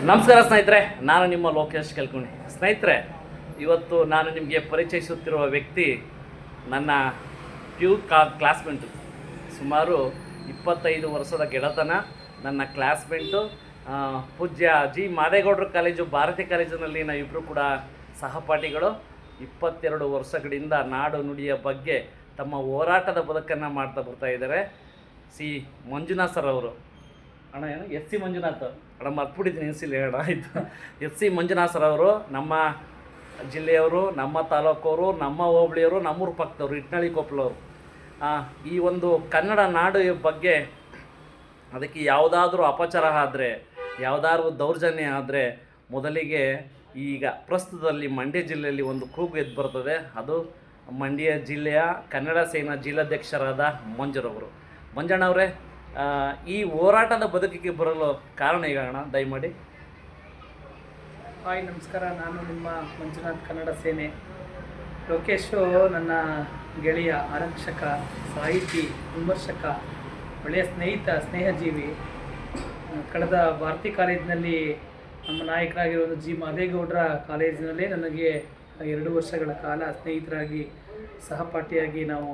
ನಮಸ್ಕಾರ ಸ್ನೇಹಿತರೆ, ನಾನು ನಿಮ್ಮ ಲೋಕೇಶ್ ಕೆಲ್ಕೊಂಡಿ ಸ್ನೇಹಿತರೆ, ಇವತ್ತು ನಾನು ನಿಮಗೆ ಪರಿಚಯಿಸುತ್ತಿರುವ ವ್ಯಕ್ತಿ ನನ್ನ ಪ್ಯೂ ಕಾ ಕ್ಲಾಸ್ಮೆಂಟು ಸುಮಾರು ಇಪ್ಪತ್ತೈದು ವರ್ಷದ ಗೆಳತನ, ನನ್ನ ಕ್ಲಾಸ್ಮೆಂಟು ಪೂಜ್ಯ ಜಿ. ಮಾದೇಗೌಡರ ಕಾಲೇಜು, ಭಾರತಿ ಕಾಲೇಜಿನಲ್ಲಿ ನಾವಿಬ್ಬರು ಕೂಡ ಸಹಪಾಠಿಗಳು. ಇಪ್ಪತ್ತೆರಡು ವರ್ಷಗಳಿಂದ ನಾಡು ನುಡಿಯ ಬಗ್ಗೆ ತಮ್ಮ ಹೋರಾಟದ ಬದುಕನ್ನು ಮಾಡ್ತಾ ಬರ್ತಾ ಇದ್ದಾರೆ. ಸಿ. ಮಂಜುನಾಥ್ ಸರ್ ಅವರು. ಅಣ್ಣ, ಏನು? S C Manjunath. ಅಣ್ಣ, ಮರ್ತ್ಬಿಟ್ಟಿದ್ದೀನಿ ಎನ್ಸಿಲ್ಲ ಹೇಳ ಆಯಿತು. ಎಸ್ ಸಿ ಮಂಜುನಾಥ್ ಸರ್ ಅವರು, ನಮ್ಮ ಜಿಲ್ಲೆಯವರು, ನಮ್ಮ ತಾಲೂಕವರು, ನಮ್ಮ ಹೋಬಳಿಯವರು, ನಮ್ಮೂರು ಪಕ್ಕದವರು, ಇಟ್ನಳ್ಳಿ ಕೊಪ್ಪಳವರು ಈ ಒಂದು ಕನ್ನಡ ನಾಡು ಬಗ್ಗೆ ಅದಕ್ಕೆ ಯಾವುದಾದ್ರೂ ಅಪಚಾರ ಆದರೆ, ಯಾವುದಾದ್ರೂ ದೌರ್ಜನ್ಯ ಆದರೆ ಮೊದಲಿಗೆ ಈಗ ಪ್ರಸ್ತುತದಲ್ಲಿ ಮಂಡ್ಯ ಜಿಲ್ಲೆಯಲ್ಲಿ ಒಂದು ಕೂಗು ಎದ್ದು ಬರ್ತದೆ. ಅದು ಮಂಡ್ಯ ಜಿಲ್ಲೆಯ ಕನ್ನಡ ಸೇನಾ ಜಿಲ್ಲಾಧ್ಯಕ್ಷರಾದ ಮಂಜರವರು. ಮಂಜಣ್ಣವರೇ ಈ ಹೋರಾಟದ ಬದುಕಿಗೆ ಬರಲು ಕಾರಣ ಅಣ್ಣ, ದಯಮಾಡಿ. ಹಾಯ್, ನಮಸ್ಕಾರ. ನಾನು ನಿಮ್ಮ ಮಂಜುನಾಥ್ ಕನ್ನಡ ಸೇನೆ. ಲೋಕೇಶು ನನ್ನ ಗೆಳೆಯ, ಆರಕ್ಷಕ, ಸಾಹಿತಿ, ವಿಮರ್ಶಕ, ಒಳ್ಳೆಯ ಸ್ನೇಹಿತ, ಸ್ನೇಹಜೀವಿ. ಕಳೆದ ಭಾರತಿ ಕಾಲೇಜಿನಲ್ಲಿ ನಮ್ಮ ನಾಯಕರಾಗಿರುವ ಜಿ. ಮಾದೇಗೌಡರ ಕಾಲೇಜಿನಲ್ಲೇ ನನಗೆ ಎರಡು ವರ್ಷಗಳ ಕಾಲ ಸ್ನೇಹಿತರಾಗಿ ಸಹಪಾಠಿಯಾಗಿ ನಾವು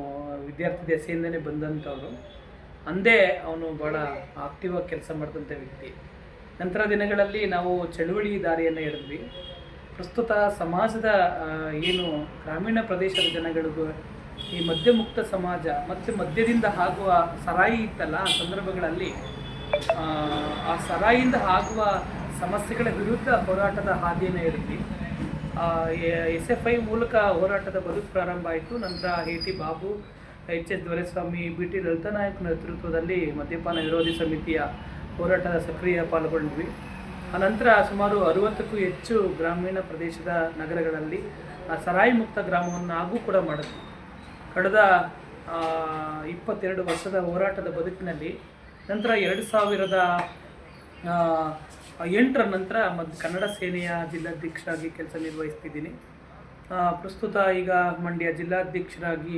ವಿದ್ಯಾರ್ಥಿ ದೆಸೆಯಿಂದಲೇ ಬಂದಂಥವ್ರು. ಅಂದೇ ಅವನು ಬಹಳ ಆಕ್ಟಿವ್ ಆಗಿ ಕೆಲಸ ಮಾಡಿದಂಥ ವ್ಯಕ್ತಿ. ನಂತರ ದಿನಗಳಲ್ಲಿ ನಾವು ಚಳುವಳಿ ದಾರಿಯನ್ನು ಹಿಡಿದ್ವಿ ಪ್ರಸ್ತುತ ಸಮಾಜದ ಏನು ಗ್ರಾಮೀಣ ಪ್ರದೇಶದ ಜನಗಳಿಗೂ ಈ ಮದ್ಯಮುಕ್ತ ಸಮಾಜ ಮತ್ತು ಮದ್ಯದಿಂದ ಆಗುವ ಸರಾಯಿ ಇತ್ತಲ್ಲ ಆ ಸಂದರ್ಭಗಳಲ್ಲಿ ಆ, ಸರಾಯಿಯಿಂದ ಆಗುವ ಸಮಸ್ಯೆಗಳ ವಿರುದ್ಧ ಹೋರಾಟದ ಹಾದಿಯನ್ನು ಹಿಡಿದ್ವಿ ಎಸ್ ಎಫ್ ಐ ಮೂಲಕ ಹೋರಾಟದ ಬದುಕು ಪ್ರಾರಂಭ ಆಯಿತು. ನಂತರ A T Babu H S Doreswamy B T Lalitha Naik ನೇತೃತ್ವದಲ್ಲಿ ಮದ್ಯಪಾನ ವಿರೋಧಿ ಸಮಿತಿಯ ಹೋರಾಟದ ಸಕ್ರಿಯ ಪಾಲ್ಗೊಂಡ್ವಿ ಅನಂತರ ಸುಮಾರು ಅರುವತ್ತಕ್ಕೂ ಹೆಚ್ಚು ಗ್ರಾಮೀಣ ಪ್ರದೇಶದ ನಗರಗಳಲ್ಲಿ ಸರಾಯಿ ಮುಕ್ತ ಗ್ರಾಮವನ್ನು ಆಗೂ ಕೂಡ ಮಾಡಿದ್ವಿ. ಕಳೆದ ಇಪ್ಪತ್ತೆರಡು ವರ್ಷದ ಹೋರಾಟದ ಬದುಕಿನಲ್ಲಿ ನಂತರ ಎರಡು ಸಾವಿರದ ಎಂಟರ ನಂತರ ಮದ್, ಕನ್ನಡ ಸೇನೆಯ ಜಿಲ್ಲಾಧ್ಯಕ್ಷರಾಗಿ ಕೆಲಸ ನಿರ್ವಹಿಸ್ತಿದ್ದೀನಿ. ಪ್ರಸ್ತುತ ಈಗ ಮಂಡ್ಯ ಜಿಲ್ಲಾಧ್ಯಕ್ಷರಾಗಿ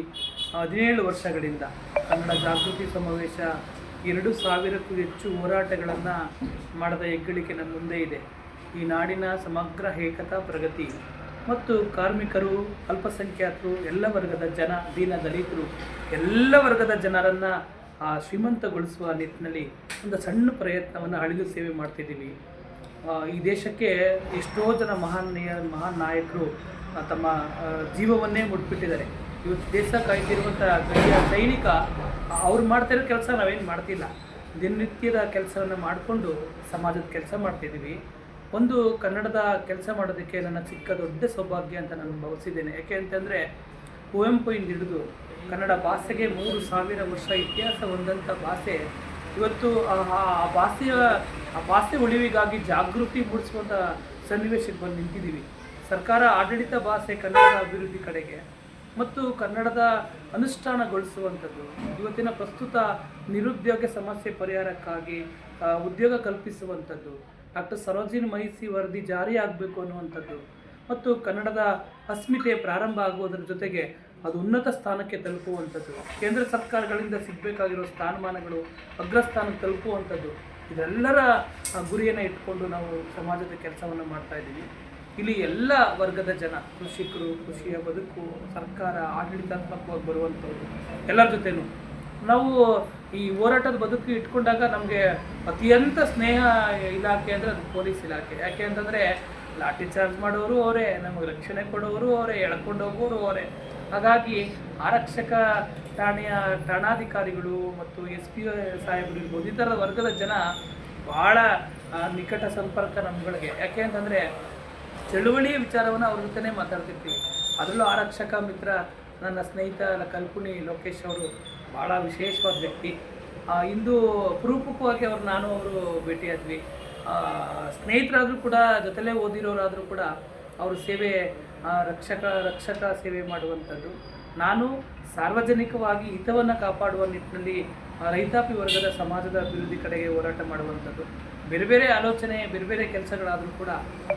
ಹದಿನೇಳು ವರ್ಷಗಳಿಂದ ಕನ್ನಡ ಜಾಗೃತಿ ಸಮಾವೇಶ ಎರಡು ಸಾವಿರಕ್ಕೂ ಹೆಚ್ಚು ಹೋರಾಟಗಳನ್ನು ಮಾಡದ ಹೆಗ್ಗಳಿಕೆ ನನ್ನ ಮುಂದೆ ಇದೆ. ಈ ನಾಡಿನ ಸಮಗ್ರ ಏಕತಾ ಪ್ರಗತಿ ಮತ್ತು ಕಾರ್ಮಿಕರು, ಅಲ್ಪಸಂಖ್ಯಾತರು, ಎಲ್ಲ ವರ್ಗದ ಜನ, ದೀನ ದಲಿತರು, ಎಲ್ಲ ವರ್ಗದ ಜನರನ್ನು ಶ್ರೀಮಂತಗೊಳಿಸುವ ನಿಟ್ಟಿನಲ್ಲಿ ಒಂದು ಸಣ್ಣ ಪ್ರಯತ್ನವನ್ನು ಅಳಿದು ಸೇವೆ ಮಾಡ್ತಿದ್ದೀವಿ. ಈ ದೇಶಕ್ಕೆ ಎಷ್ಟೋ ಜನ ಮಹಾನ್ ಮಹಾನ್ ನಾಯಕರು ತಮ್ಮ ಜೀವವನ್ನೇ ಮುಟ್ಬಿಟ್ಟಿದ್ದಾರೆ. ಇವತ್ತು ದೇಶ ಕಾಯ್ತಿರುವಂಥ ಸೈನಿಕ ಅವ್ರು ಅವ್ರು ಮಾಡ್ತಿರೋ ಕೆಲಸ ನಾವೇನು ಮಾಡ್ತಿಲ್ಲ. ದಿನನಿತ್ಯದ ಕೆಲಸವನ್ನು ಮಾಡಿಕೊಂಡು ಸಮಾಜದ ಕೆಲಸ ಮಾಡ್ತಿದ್ದೀವಿ. ಒಂದು ಕನ್ನಡದ ಕೆಲಸ ಮಾಡೋದಕ್ಕೆ ನನ್ನ ಚಿಕ್ಕ ದೊಡ್ಡ ಸೌಭಾಗ್ಯ ಅಂತ ನಾನು ಭಾವಿಸಿದ್ದೇನೆ. ಯಾಕೆ ಅಂತಂದರೆ, ಕುವೆಂಪು ಇಂದ ಹಿಡಿದು ಕನ್ನಡ ಭಾಷೆಗೆ ಮೂರು ಸಾವಿರ ವರ್ಷ ಇತಿಹಾಸ ಹೊಂದಂಥ ಭಾಷೆ, ಇವತ್ತು ಆ ಭಾಷೆಯ ಆ ಭಾಷೆ ಉಳಿವಿಗಾಗಿ ಜಾಗೃತಿ ಮೂಡಿಸುವಂಥ ಸನ್ನಿವೇಶಕ್ಕೆ ಬಂದು ನಿಂತಿದ್ದೀವಿ. ಸರ್ಕಾರ ಆಡಳಿತ ಭಾಷೆ ಕನ್ನಡದ ಅಭಿವೃದ್ಧಿ ಕಡೆಗೆ ಮತ್ತು ಕನ್ನಡದ ಅನುಷ್ಠಾನಗೊಳಿಸುವಂಥದ್ದು. ಇವತ್ತಿನ ಪ್ರಸ್ತುತ ನಿರುದ್ಯೋಗ ಸಮಸ್ಯೆ ಪರಿಹಾರಕ್ಕಾಗಿ ಉದ್ಯೋಗ ಕಲ್ಪಿಸುವಂಥದ್ದು. ಡಾಕ್ಟರ್ ಸರೋಜಿನಿ ಮಹಿಸಿ ವರದಿ ಜಾರಿ ಆಗಬೇಕು ಅನ್ನುವಂಥದ್ದು. ಮತ್ತು ಕನ್ನಡದ ಅಸ್ಮಿತೆ ಪ್ರಾರಂಭ ಆಗುವುದರ ಜೊತೆಗೆ ಅದು ಉನ್ನತ ಸ್ಥಾನಕ್ಕೆ ತಲುಪುವಂಥದ್ದು. ಕೇಂದ್ರ ಸರ್ಕಾರಗಳಿಂದ ಸಿಗಬೇಕಾಗಿರೋ ಸ್ಥಾನಮಾನಗಳು ಅಗ್ರಸ್ಥಾನಕ್ಕೆ ತಲುಪುವಂಥದ್ದು. ಇದೆಲ್ಲರ ಗುರಿಯನ್ನು ಇಟ್ಕೊಂಡು ನಾವು ಸಮಾಜದ ಕೆಲಸವನ್ನು ಮಾಡ್ತಾ ಇದ್ದೀವಿ. ಇಲ್ಲಿ ಎಲ್ಲ ವರ್ಗದ ಜನ, ಕೃಷಿಕರು, ಕೃಷಿಯ ಬದುಕು, ಸರ್ಕಾರ, ಆಡಳಿತಾತ್ಮಕವಾಗಿ ಬರುವಂಥವ್ರು, ಎಲ್ಲರ ಜೊತೆನೂ. ನಾವು ಈ ಹೋರಾಟದ ಬದುಕು ಇಟ್ಕೊಂಡಾಗ ನಮಗೆ ಅತ್ಯಂತ ಸ್ನೇಹ ಇಲಾಖೆ ಅಂದರೆ ಅದು ಪೊಲೀಸ್ ಇಲಾಖೆ. ಯಾಕೆ ಅಂತಂದರೆ, ಲಾಠಿ ಚಾರ್ಜ್ ಮಾಡೋರು ಅವರೇ, ನಮಗೆ ರಕ್ಷಣೆ ಕೊಡೋರು ಅವರೇ, ಎಳ್ಕೊಂಡು ಹೋಗೋರು ಅವರೇ. ಹಾಗಾಗಿ ಆರಕ್ಷಕ ಠಾಣೆಯ ಠಾಣಾಧಿಕಾರಿಗಳು ಮತ್ತು ಎಸ್ ಪಿ ಸಾಹೇಬರು ಇರ್ಬೋದು, ಈ ಥರದ ವರ್ಗದ ಜನ ಭಾಳ ನಿಕಟ ಸಂಪರ್ಕ ನಮ್ಗಳಿಗೆ. ಯಾಕೆ ಅಂತಂದರೆ ಚಳುವಳಿ ವಿಚಾರವನ್ನು ಅವ್ರ ಜೊತೆ ಮಾತಾಡ್ತಿರ್ತೀವಿ. ಅದರಲ್ಲೂ ಆರಕ್ಷಕ ಮಿತ್ರ ನನ್ನ ಸ್ನೇಹಿತ ಕಲ್ಪುಣಿ ಲೋಕೇಶ್ ಅವರು ಭಾಳ ವಿಶೇಷವಾದ ವ್ಯಕ್ತಿ. ಇಂದು ಅಪರೂಪಕವಾಗಿ ಅವ್ರು ನಾನು ಅವರು ಭೇಟಿಯಾದ್ವಿ ಸ್ನೇಹಿತರಾದರೂ ಕೂಡ, ಜೊತೆಲೇ ಓದಿರೋರಾದರೂ ಕೂಡ ಅವ್ರ ಸೇವೆ ರಕ್ಷಕ ರಕ್ಷಕ ಸೇವೆ ಮಾಡುವಂಥದ್ದು. ನಾನು ಸಾರ್ವಜನಿಕವಾಗಿ ಹಿತವನ್ನು ಕಾಪಾಡುವ ನಿಟ್ಟಿನಲ್ಲಿ ರೈತಾಪಿ ವರ್ಗದ ಸಮಾಜದ ಅಭಿವೃದ್ಧಿ ಕಡೆಗೆ ಹೋರಾಟ ಮಾಡುವಂಥದ್ದು. ಬೇರೆ ಬೇರೆ ಆಲೋಚನೆ, ಬೇರೆ ಬೇರೆ ಕೆಲಸಗಳಾದರೂ ಕೂಡ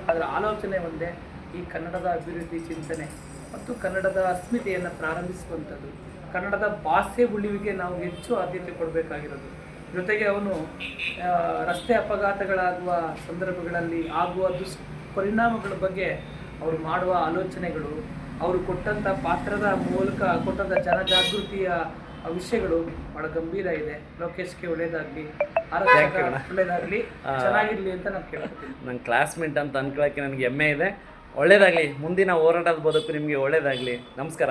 ಅದರ ಆಲೋಚನೆ ಒಂದೇ, ಈ ಕನ್ನಡದ ಅಭಿವೃದ್ಧಿ ಚಿಂತನೆ ಮತ್ತು ಕನ್ನಡದ ಅಸ್ಮಿತೆಯನ್ನು ಪ್ರಾರಂಭಿಸುವಂಥದ್ದು. ಕನ್ನಡದ ಭಾಷೆ ಉಳಿವಿಗೆ ನಾವು ಹೆಚ್ಚು ಆದ್ಯತೆ ಕೊಡಬೇಕಾಗಿರೋದು. ಜೊತೆಗೆ ಅವನು ರಸ್ತೆ ಅಪಘಾತಗಳಾಗುವ ಸಂದರ್ಭಗಳಲ್ಲಿ ಆಗುವ ದುಷ್ಪರಿಣಾಮಗಳ ಬಗ್ಗೆ ಅವರು ಮಾಡುವ ಆಲೋಚನೆಗಳು ಅವರು ಕೊಟ್ಟಂಥ ಪಾತ್ರದ ಮೂಲಕ ಕೊಟ್ಟಂಥ ಜನಜಾಗೃತಿಯ ವಿಷಯಗಳು ಬಹಳ ಗಂಭೀರ ಇದೆ. ಲೋಕೇಶ್ಗೆ ಒಳ್ಳೇದಾಗ್ಲಿ ಒಳ್ಳೇದಾಗಲಿ ಒಳ್ಳೇದಾಗ್ಲಿ ಚೆನ್ನಾಗಿರ್ಲಿ ಅಂತ ನಾನು ಕೇಳ್ತೀನಿ ನನ್ನ ಕ್ಲಾಸ್ಮೇಟ್ ಅಂತ ಅನ್ಕೊಳಕ್ಕೆ ನನಗೆ ಹೆಮ್ಮೆ ಇದೆ. ಒಳ್ಳೇದಾಗಲಿ ಮುಂದಿನ ಹೋರಾಟದ ಬದುಕು ನಿಮಗೆ ಒಳ್ಳೇದಾಗಲಿ. ನಮಸ್ಕಾರ.